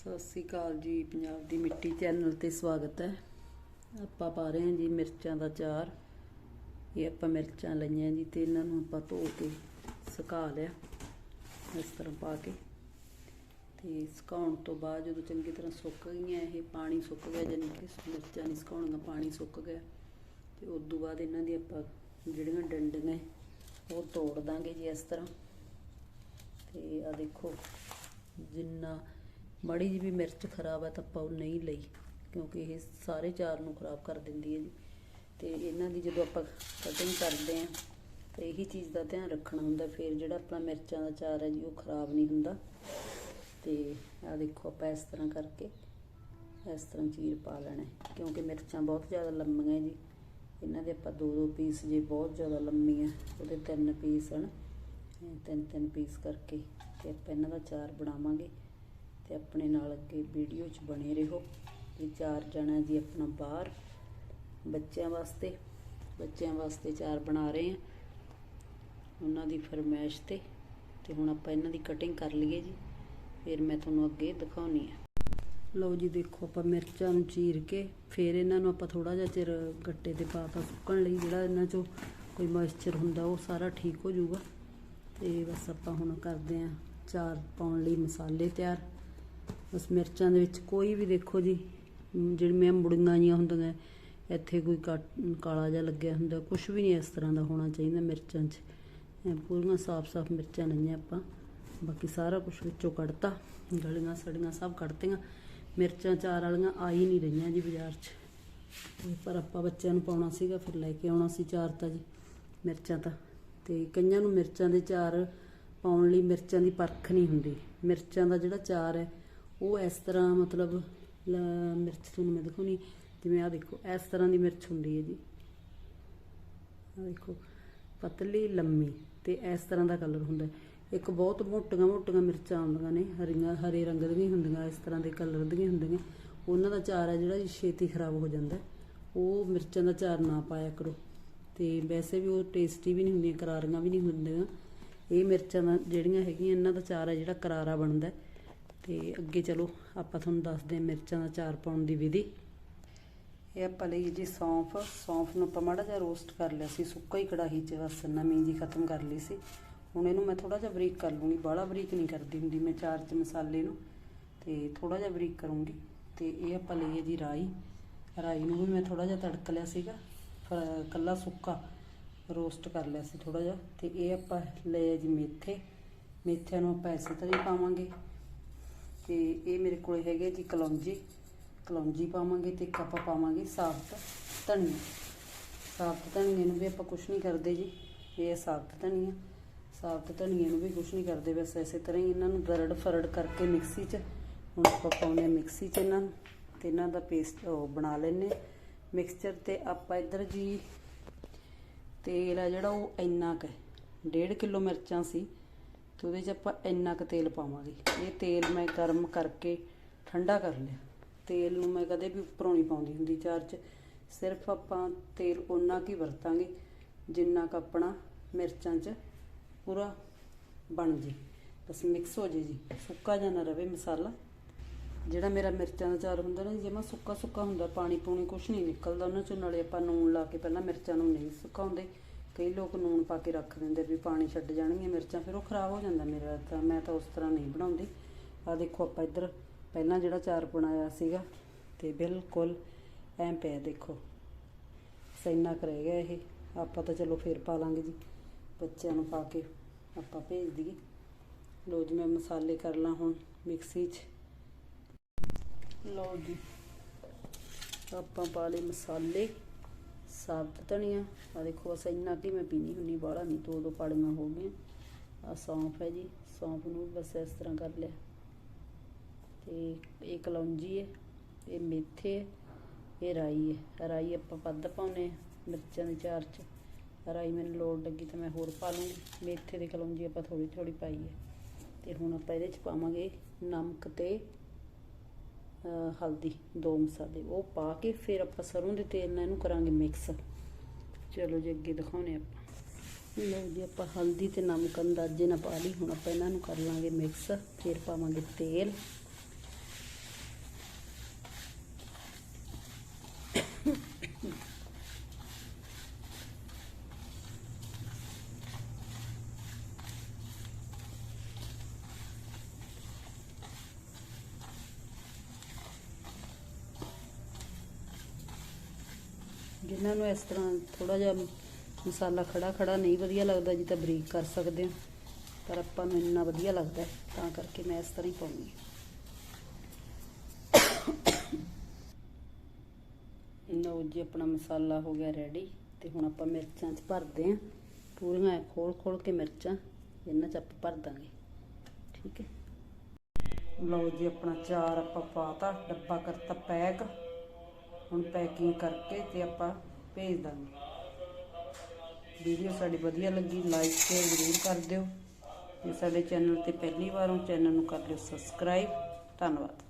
ਸਤਿ ਸ੍ਰੀ ਅਕਾਲ ਜੀ, ਪੰਜਾਬ ਦੀ ਮਿੱਟੀ ਚੈਨਲ ਤੇ ਸਵਾਗਤ ਹੈ। ਆਪਾਂ ਪਾ ਰਹੇ ਹਾਂ ਜੀ ਮਿਰਚਾਂ ਦਾ ਚਾਰ। ਇਹ ਆਪਾਂ ਮਿਰਚਾਂ ਲਈਆਂ ਜੀ ਤੇ ਇਹਨਾਂ ਨੂੰ ਆਪਾਂ ਧੋ ਕੇ ਸੁਕਾ ਲਿਆ, ਇਸ ਤਰ੍ਹਾਂ ਪਾ ਕੇ। ਤੇ ਸੁਕਾਉਣ ਤੋਂ ਬਾਅਦ ਜਦੋਂ ਚੰਗੀ ਤਰ੍ਹਾਂ ਸੁੱਕ ਗਈਆਂ, ਇਹ ਪਾਣੀ ਸੁੱਕ ਗਿਆ ਜਾਨੀ ਕਿ ਮਿਰਚਾਂ ਨਹੀਂ ਸੁਕਾਉਣ ਦਾ ਪਾਣੀ ਸੁੱਕ ਗਿਆ। ਤੇ ਉਸ ਤੋਂ ਬਾਅਦ ਇਹਨਾਂ ਦੀ ਆਪਾਂ ਜਿਹੜੀਆਂ ਡੰਡੀਆਂ ਉਹ ਤੋੜ ਦਾਂਗੇ ਜੀ ਇਸ ਤਰ੍ਹਾਂ। ਤੇ ਆ ਦੇਖੋ, ਜਿੰਨਾ ਮਾੜੀ ਜਿਹੀ ਵੀ ਮਿਰਚ ਖਰਾਬ ਹੈ ਤਾਂ ਆਪਾਂ ਉਹ ਨਹੀਂ ਲਈ, ਕਿਉਂਕਿ ਇਹ ਸਾਰੇ ਚਾਰ ਨੂੰ ਖਰਾਬ ਕਰ ਦਿੰਦੀ ਹੈ ਜੀ। ਤੇ ਇਹਨਾਂ ਦੀ ਜਦੋਂ ਆਪਾਂ ਕਟਿੰਗ ਕਰਦੇ ਆਂ ਤਾਂ ਇਹੀ ਚੀਜ਼ ਦਾ ਧਿਆਨ ਰੱਖਣਾ ਹੁੰਦਾ, ਫਿਰ ਜਿਹੜਾ ਆਪਣਾ ਮਿਰਚਾਂ ਦਾ ਚਾਰ ਹੈ ਜੀ, ਉਹ ਖਰਾਬ ਨਹੀਂ ਹੁੰਦਾ। ਤੇ ਆ ਦੇਖੋ ਆਪਾਂ ਇਸ ਤਰ੍ਹਾਂ ਕਰਕੇ, ਇਸ ਤਰ੍ਹਾਂ ਚੀਰ ਪਾ ਲੈਣਾ ਕਿਉਂਕਿ ਮਿਰਚਾਂ ਬਹੁਤ ਜ਼ਿਆਦਾ ਲੰਮੀਆਂ ਜੀ। ਇਹਨਾਂ ਦੇ ਆਪਾਂ ਦੋ ਦੋ ਪੀਸ ਜੇ ਬਹੁਤ ਜ਼ਿਆਦਾ ਲੰਮੀਆਂ ਉਹਦੇ ਤਿੰਨ ਪੀਸ ਹਨ। ਇਹ ਤਿੰਨ ਤਿੰਨ ਪੀਸ ਕਰਕੇ ਤੇ ਆਪਾਂ ਇਹਨਾਂ ਦਾ ਚਾਰ ਬਣਾਵਾਂਗੇ। ਤੇ ਆਪਣੇ ਨਾਲ ਅੱਗੇ ਵੀਡੀਓ 'ਚ ਬਣੇ ਰਹੋ ਇਹ ਚਾਰ ਜਣਾ ਜੀ ਆਪਣਾ ਬਾਹਰ ਬੱਚਿਆਂ ਵਾਸਤੇ ਬੱਚਿਆਂ ਵਾਸਤੇ ਚਾਰ ਬਣਾ ਰਹੇ ਹਾਂ। ਉਹਨਾਂ ਦੀ ਫਰਮਾਇਸ਼ ਤੇ ਤੇ ਹੁਣ ਆਪਾਂ ਇਹਨਾਂ ਦੀ ਕਟਿੰਗ ਕਰ ਲਈਏ ਜੀ। ਫਿਰ ਮੈਂ ਤੁਹਾਨੂੰ ਅੱਗੇ ਦਿਖਾਉਣੀ ਹੈ ਲਓ ਜੀ, ਦੇਖੋ ਆਪਾਂ ਮਿਰਚਾਂ ਨੂੰ ਚੀਰ ਕੇ ਫਿਰ ਇਹਨਾਂ ਨੂੰ ਆਪਾਂ ਥੋੜਾ ਜਿਹਾ ਚਿਰ ਗੱਟੇ ਤੇ ਪਾਤਾ ਸੁੱਕਣ ਲਈ ਜਿਹੜਾ ਇਹਨਾਂ 'ਚੋਂ ਕੋਈ ਮੋਇਸਚਰ ਹੁੰਦਾ ਉਹ ਸਾਰਾ ਠੀਕ ਹੋ ਜਾਊਗਾ। ਤੇ ਬਸ ਆਪਾਂ ਹੁਣ ਕਰਦੇ ਆਂ ਚਾਰ ਪਾਉਣ ਲਈ ਮਸਾਲੇ ਤਿਆਰ। ਬਸ ਮਿਰਚਾਂ ਦੇ ਵਿੱਚ ਕੋਈ ਵੀ ਦੇਖੋ ਜੀ ਮ, ਜਿਹੜੀਆਂ ਮੁੜੀਆਂ ਜੀਆਂ ਹੁੰਦੀਆਂ ਇੱਥੇ ਕੋਈ ਕੱਟ- ਕਾਲਾ ਜਿਹਾ ਲੱਗਿਆ ਹੁੰਦਾ ਕੁਝ ਵੀ ਨਹੀਂ ਇਸ ਤਰ੍ਹਾਂ ਦਾ ਹੋਣਾ ਚਾਹੀਦਾ ਮਿਰਚਾਂ 'ਚ। ਐਂ ਪੂਰੀਆਂ ਸਾਫ਼-ਸਾਫ਼ ਮਿਰਚਾਂ ਲਈਆਂ ਆਪਾਂ। ਬਾਕੀ ਸਾਰਾ ਕੁਝ ਵਿੱਚੋਂ ਕੱਢਤਾ ਗਲੀਆਂ ਸੜੀਆਂ ਸਭ ਕੱਢਤੀਆਂ। ਮਿਰਚਾਂ ਚਾਰ ਵਾਲੀਆਂ ਆ ਹੀ ਨਹੀਂ ਰਹੀਆਂ ਜੀ ਬਾਜ਼ਾਰ 'ਚ। ਪਰ ਆਪਾਂ ਬੱਚਿਆਂ ਨੂੰ ਪਾਉਣਾ ਸੀਗਾ ਫਿਰ ਲੈ ਕੇ ਆਉਣਾ ਸੀ ਚਾਰ ਤਾਂ ਜੀ ਮਿਰਚਾਂ ਤਾਂ। ਤੇ ਕਈਆਂ ਨੂੰ ਮਿਰਚਾਂ ਦੇ ਚਾਰ ਪਾਉਣ ਲਈ ਮਿਰਚਾਂ ਦੀ ਪਰਖ ਨਹੀਂ ਹੁੰਦੀ। ਮਿਰਚਾਂ ਦਾ ਜਿਹੜਾ ਚਾਰ ਹੈ ਉਹ ਇਸ ਤਰ੍ਹਾਂ ਮਤਲਬ, ਲ- ਮਿਰਚ ਤੁਹਾਨੂੰ ਮੈਂ ਦਿਖਾਉਣੀ, ਜਿਵੇਂ ਆ ਦੇਖੋ, ਇਸ ਤਰ੍ਹਾਂ ਦੀ ਮਿਰਚ ਹੁੰਦੀ ਹੈ ਜੀ। ਆ ਦੇਖੋ, ਪਤਲੀ, ਲੰਮੀ ਤੇ ਇਸ ਤਰ੍ਹਾਂ ਦਾ ਕਲਰ ਹੁੰਦਾ ਇੱਕ ਬਹੁਤ ਮੋਟੀਆਂ ਮੋਟੀਆਂ ਮਿਰਚਾਂ ਆਉਂਦੀਆਂ ਨੇ, ਹਰੀਆਂ, ਹਰੇ ਰੰਗ ਦੀਆਂ ਹੁੰਦੀਆਂ, ਇਸ ਤਰ੍ਹਾਂ ਦੇ ਕਲਰ ਦੀਆਂ ਹੁੰਦੀਆਂ ਉਹਨਾਂ ਦਾ ਚਾਰ ਹੈ ਜਿਹੜਾ ਜੀ, ਛੇਤੀ ਖਰਾਬ ਹੋ ਜਾਂਦਾ ਉਹ ਮਿਰਚਾਂ ਦਾ ਚਾਰ ਨਾ ਪਾਇਆ ਕਰੋ। ਤੇ ਵੈਸੇ ਵੀ ਉਹ ਟੇਸਟੀ ਵੀ ਨਹੀਂ ਹੁੰਦੀਆਂ, ਕਰਾਰੀਆਂ ਵੀ ਨਹੀਂ ਹੁੰਦੀਆਂ। ਇਹ ਮਿਰਚਾਂ ਦਾ ਜਿਹੜੀਆਂ ਹੈਗੀਆਂ, ਇਹਨਾਂ ਦਾ ਚਾਰ ਹੈ ਜਿਹੜਾ ਕਰਾਰਾ ਬਣਦਾ ਤੇ ਅੱਗੇ ਚਲੋ ਆਪਾਂ ਤੁਹਾਨੂੰ ਦੱਸਦੇ ਹਾਂ ਮਿਰਚਾਂ ਦਾ ਚਾਰ ਪਾਉਣ ਦੀ ਵਿਧੀ। ਇਹ ਆਪਾਂ ਲਈ ਜੀ ਸੌਂਫ। ਸੌਂਫ ਨੂੰ ਆਪਾਂ ਮਾੜਾ ਜਿਹਾ ਰੋਸਟ ਕਰ ਲਿਆ ਸੀ, ਸੁੱਕਾ ਹੀ ਕੜਾਹੀ 'ਚ ਬਸ ਨਵੀਂ ਜੀ ਖਤਮ ਕਰ ਲਈ ਸੀ। ਹੁਣ ਇਹਨੂੰ ਮੈਂ ਥੋੜਾ ਜਿਹਾ ਬਰੀਕ ਕਰ ਲੂੰਗੀ, ਬਾਹਲਾ ਬਰੀਕ ਨਹੀਂ ਕਰਦੀ ਹੁੰਦੀ ਮੈਂ ਚਾਰ 'ਚ ਮਸਾਲੇ ਨੂੰ। ਤੇ ਥੋੜਾ ਜਿਹਾ ਬਰੀਕ ਕਰੂੰਗੀ। ਤੇ ਇਹ ਆਪਾਂ ਲਈਏ ਜੀ ਰਾਈ। ਰਾਈ ਨੂੰ ਵੀ ਮੈਂ ਥੋੜਾ ਜਿਹਾ ਤੜਕ ਲਿਆ ਸੀਗਾ ਫ- ਕੱਲਾ ਸੁੱਕਾ ਰੋਸਟ ਕਰ ਲਿਆ ਸੀ ਥੋੜਾ ਜਿਹਾ। ਤੇ ਇਹ ਆਪਾਂ ਲਏ ਜੀ ਮੇਥੇ। ਮੇਥਿਆਂ ਨੂੰ ਆਪਾਂ ਇਸੇ ਤਰ੍ਹਾਂ ਹੀ ਪਾਵਾਂਗੇ। ਤੇ ਇਹ ਮੇਰੇ ਕੋਲ ਹੈਗੇ ਜੀ ਕਲੌਂਜੀ। ਕਲੌਂਜੀ ਪਾਵਾਂਗੇ ਤੇ ਇੱਕ ਆਪਾਂ ਪਾਵਾਂਗੇ ਸਾਫ਼ਤ ਧਨੀਆ। ਸਾਫ਼ਤ ਧਨੀਏ ਨੂੰ ਵੀ ਆਪਾਂ ਕੁਝ ਨਹੀਂ ਕਰਦੇ ਜੀ। ਇਹ ਹੈ ਸਾਬਤ ਧਨੀਆ। ਸਾਫ਼ਤ ਧਨੀਏ ਨੂੰ ਵੀ ਕੁਝ ਨਹੀਂ ਕਰਦੇ। ਬਸ ਇਸੇ ਤਰ੍ਹਾਂ ਹੀ ਇਹਨਾਂ ਨੂੰ ਦਰੜ ਫਰੜ ਕਰਕੇ ਮਿਕਸੀ 'ਚ ਹੁਣ ਆਪਾਂ ਪਾਉਨੇ ਮਿਕਸੀ 'ਚ ਇਹਨਾਂ ਨੂੰ ਤੇ ਇਹਨਾਂ ਦਾ ਪੇਸਟ ਉਹ ਬਣਾ ਲੈਨੇ ਮਿਕਸਚਰ ਤੇ ਆਪਾਂ ਇੱਧਰ ਜੀ ਤੇਲ ਆ ਜਿਹੜਾ ਉਹ ਇੰਨਾ ਕੁ ਹੈ। 1.5 ਕਿਲੋ ਮਿਰਚਾਂ ਸੀ। ਤੇ ਉਹਦੇ 'ਚ ਆਪਾਂ ਇੰਨਾ ਕੁ ਤੇਲ ਪਾਵਾਂਗੇ। ਇਹ ਤੇਲ ਮੈਂ ਗਰਮ ਕਰਕੇ ਠੰਡਾ ਕਰ ਲਿਆ। ਤੇਲ ਨੂੰ ਮੈਂ ਕਦੇ ਵੀ ਉੱਪਰੋਂ ਨਹੀਂ ਪਾਉਂਦੀ ਹੁੰਦੀ ਚਾਰ 'ਚ। ਸਿਰਫ ਆਪਾਂ ਤੇਲ ਓਨਾ ਕੁ ਵਰਤਾਂਗੇ, ਜਿੰਨਾ ਕੁ ਆਪਣਾ ਮਿਰਚਾਂ 'ਚ ਪੂਰਾ ਬਣ ਜੇ। ਬਸ ਮਿਕਸ ਹੋ ਜੇ ਜੀ। ਸੁੱਕਾ ਜਾਂ ਨਾ ਰਵੇ ਮਸਾਲਾ। ਜਿਹੜਾ ਮੇਰਾ ਮਿਰਚਾਂ ਦਾ ਚਾਰ ਹੁੰਦਾ ਨਾ ਜਿਵੇਂ ਸੁੱਕਾ ਸੁੱਕਾ ਹੁੰਦਾ ਪਾਣੀ ਪੂਣੀ ਕੁਛ ਨਹੀਂ ਨਿਕਲਦਾ ਉਹਨਾਂ ਚੋਂ। ਨਾਲੇ ਆਪਾਂ ਨੂਣ ਲਾ ਕੇ ਪਹਿਲਾਂ ਮਿਰਚਾਂ ਨੂੰ ਨਹੀਂ ਸੁਕਾਉਂਦੇ। ਕਈ ਲੋਕ ਨੂਣ ਪਾ ਕੇ ਰੱਖ ਦਿੰਦੇ ਵੀ ਪਾਣੀ ਛੱਡ ਜਾਣਗੀਆਂ, ਮਿਰਚਾਂ ਫਿਰ ਉਹ ਖਰਾਬ ਹੋ ਜਾਂਦਾ ਮੇਰਾ ਤਾਂ। ਮੈਂ ਤਾਂ ਉਸ ਤਰ੍ਹਾਂ ਨਹੀਂ ਬਣਾਉਂਦੀ। ਆ ਦੇਖੋ ਆਪਾਂ ਇੱਧਰ, ਪਹਿਲਾਂ ਜਿਹੜਾ ਚਾਰ ਬਣਾਇਆ ਸੀਗਾ ਤੇ ਬਿਲਕੁਲ ਐਂ ਪਿਆ ਦੇਖੋ। ਸੈਨਾ ਰਹਿ ਗਿਆ ਇਹ। ਆਪਾਂ ਤਾਂ ਚਲੋ ਫੇਰ ਪਾ ਲਾਂਗੇ ਜੀ। ਬੱਚਿਆਂ ਨੂੰ ਪਾ ਕੇ ਆਪਾਂ ਭੇਜ ਦਈਏ। ਲੋ ਜੀ ਮੈਂ ਮਸਾਲੇ ਕਰ ਲਾਂ ਹੁਣ ਮਿਕਸੀ 'ਚ। ਲਓ ਜੀ, ਆਪਾਂ ਪਾ ਲਏ ਮਸਾਲੇ। ਸਾਬਤ ਧਨੀਆ ਆ ਦੇਖੋ, ਬਸ ਇੰਨਾ ਕਿ ਮੈਂ ਪੀਣੀ ਹੁੰਨੀ ਬਾਹਲਾ ਨਹੀਂ ਦੋ ਦੋ ਪਾੜੀਆਂ ਹੋ ਗਈਆਂ। ਆ ਸੌਂਫ ਹੈ ਜੀ, ਸੌਂਫ ਨੂੰ ਵੀ ਬਸ ਇਸ ਤਰ੍ਹਾਂ ਕਰ ਲਿਆ। ਤੇ ਇਹ ਕਲੌਂਜੀ ਹੈ, ਇਹ ਮੇਥੇ ਹੈ, ਇਹ ਰਾਈ ਹੈ। ਰਾਈ ਆਪਾਂ ਵੱਧ ਪਾਉਨੇ ਆ ਮਿਰਚਾਂ ਦੇ ਚਾਰ ਚ। ਰਾਈ ਮੈਨੂੰ ਲੋੜ ਲੱਗੀ ਤਾਂ ਮੈਂ ਹੋਰ ਪਾ ਲੂੰਗੀ। ਮੇਥੇ ਦੇ ਕਲੌਂਜੀ ਆਪਾਂ ਥੋੜੀ ਥੋੜੀ ਪਾਈ ਹੈ। ਤੇ ਹੁਣ ਆਪਾਂ ਇਹਦੇ ਚ ਪਾਵਾਂਗੇ ਨਮਕ ਤੇ ਹਲਦੀ, ਦੋ ਮਸਾਲੇ, ਉਹ ਪਾ ਕੇ ਫਿਰ ਆਪਾਂ ਸਰੋਂ ਦੇ ਤੇਲ ਨਾਲ ਇਹਨੂੰ ਕਰਾਂਗੇ ਮਿਕਸ ਚਲੋ ਜੀ, ਅੱਗੇ ਦਿਖਾਉਣੇ ਆਪਾਂ। ਲਓ ਜੀ, ਆਪਾਂ ਹਲਦੀ ਤੇ ਨਮਕ ਅੰਦਾਜ਼ੇ ਨਾਲ ਪਾ ਲਈ, ਹੁਣ ਆਪਾਂ ਇਹਨਾਂ ਨੂੰ ਕਰ ਲਾਂਗੇ ਮਿਕਸ ਫਿਰ ਪਾਵਾਂਗੇ ਤੇਲ। ਜਿਨ੍ਹਾਂ ਨੂੰ ਇਸ ਤਰ੍ਹਾਂ ਥੋੜਾ ਜਿਹਾ ਮਸਾਲਾ ਖੜਾ ਖੜਾ ਨਹੀਂ ਵਧੀਆ ਲੱਗਦਾ ਜੀ ਤਾਂ ਬਰੀਕ ਕਰ ਸਕਦੇ ਹਾਂ। ਪਰ ਆਪਾਂ ਨੂੰ ਇੰਨਾ ਵਧੀਆ ਲੱਗਦਾ ਤਾਂ ਕਰਕੇ ਮੈਂ ਇਸ ਤਰ੍ਹਾਂ ਹੀ ਪਾਉਂਦੀ ਹਾਂ। ਲਓ ਜੀ, ਆਪਣਾ ਮਸਾਲਾ ਹੋ ਗਿਆ ਰੈਡੀ ਤੇ ਹੁਣ ਆਪਾਂ ਮਿਰਚਾਂ 'ਚ ਭਰਦੇ ਆਂ ਪੂਰੀਆਂ ਖੋਲ ਖੋਲ ਕੇ ਮਿਰਚਾਂ, ਇਹਨਾਂ 'ਚ ਆਪਾਂ ਭਰ ਦਾਂਗੇ। ਠੀਕ ਹੈ। ਲਓ ਜੀ, ਆਪਣਾ ਚਾਰ ਆਪਾਂ ਪਾਤਾ, ਡੱਬਾ ਕਰਤਾ ਪੈਕ। ਹੁਣ ਪੈਕਿੰਗ ਕਰਕੇ ਤੇ ਆਪਾਂ ਭੇਜ ਦਾਂਗੇ। ਵੀਡੀਓ ਸਾਡੀ ਵਧੀਆ ਲੱਗੀ ਲਾਈਕ ਸ਼ੇਅਰ ਜ਼ਰੂਰ ਕਰ ਦਿਓ। ਜੇ ਸਾਡੇ ਚੈਨਲ ਤੇ ਪਹਿਲੀ ਵਾਰ ਹੋ ਚੈਨਲ ਨੂੰ ਕਰ ਲਿਓ ਸਬਸਕ੍ਰਾਈਬ ਧੰਨਵਾਦ।